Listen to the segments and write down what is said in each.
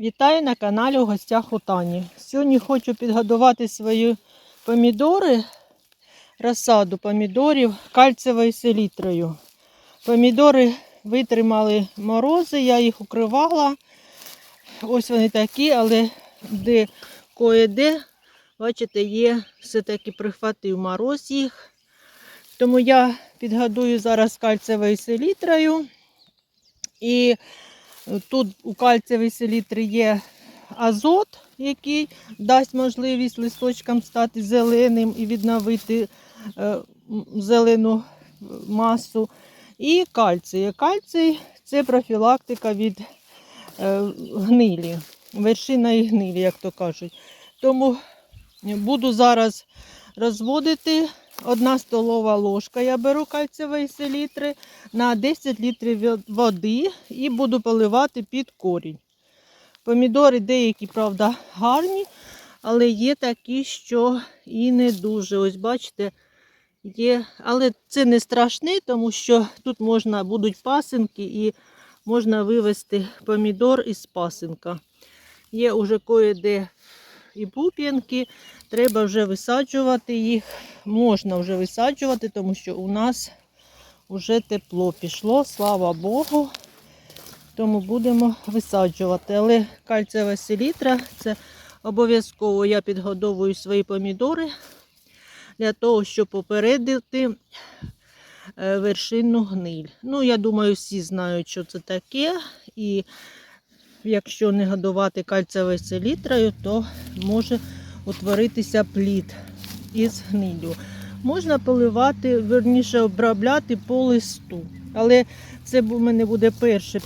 Вітаю на каналі у гостях у Тані. Сьогодні хочу підгодувати свої помідори, розсаду помідорів кальцевою селітрою. Помідори витримали морози, я їх укривала. Ось вони такі, але де кое-де, бачите, є все-таки прихватив мороз їх. Тому я підгодую зараз кальцевою селітрою. І Тут у кальцевій селітрі є азот, який дасть можливість листочкам стати зеленим і відновити е, зелену масу. І кальцій. Кальцій це профілактика від е, гнилі, вершиної гнилі, як то кажуть. Тому буду зараз розводити одна столова ложка. Я беру кальцевої селітри на 10 літрів води і буду поливати під корінь. Помідори деякі, правда, гарні, але є такі, що і не дуже. Ось бачите, є. Але це не страшне, тому що тут можна будуть пасинки і можна вивести помідор із пасинка. Є уже кое-де і пуп'янки, треба вже висаджувати їх. Можна вже висаджувати, тому що у нас вже тепло пішло, слава Богу. Тому будемо висаджувати. Але кальцева селітра це обов'язково я підгодовую свої помідори для того, щоб попередити е, вершинну гниль. Ну, я думаю, всі знають, що це таке. І якщо не годувати кальцевою селітрою, то може утворитися плід із гнилю. Можна поливати, верніше обробляти по листу. Але це у мене буде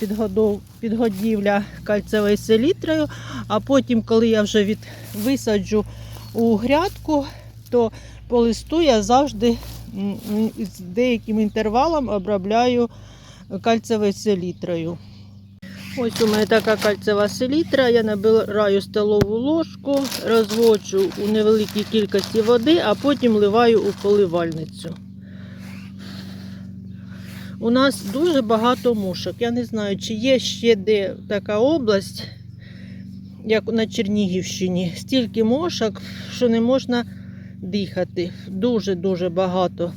підгодов, підгодівля кальцевою селітрою, а потім, коли я вже від, висаджу у грядку, то по листу я завжди з деяким інтервалом обробляю кальцевою селітрою. Ось у мене така кальцева селітра. Я набираю столову ложку, розводжу у невеликій кількості води, а потім ливаю у поливальницю. У нас дуже багато мушок. Я не знаю, чи є ще де така область, як на Чернігівщині. Стільки мошок, що не можна дихати. Дуже-дуже багато.